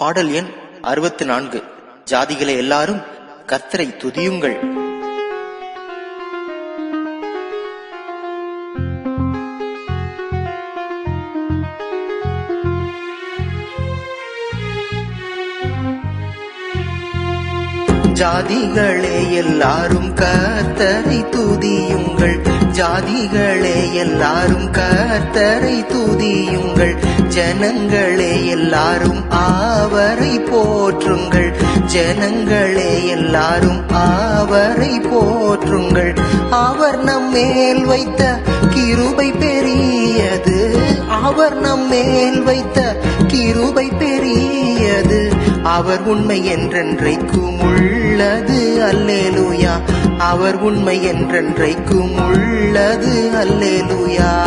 பாடல் எண் அறுபத்தி நான்கு ஜாதிகளை எல்லாரும் கத்தரை துதியுங்கள். ஜாதிகளே எல்லாரும் கத்தரை துதியுங்கள். ஜாதிகளே எல்லாரும் கத்தரை துதியுங்கள். ஜனங்களே எல்லாரும் ஆ ஜனங்களே எல்லாரும் அவரை போற்றுங்கள். அவர் நம் மேல் வைத்த கிருபை பெரியது. அவர் நம் மேல் வைத்த கிருபை பெரியது. அவர் உண்மை என்றென்றைக்கும் உள்ளது. அல்லேலூயா. அவர் உண்மை என்றென்றைக்கும் உள்ளது. அல்லேலூயா.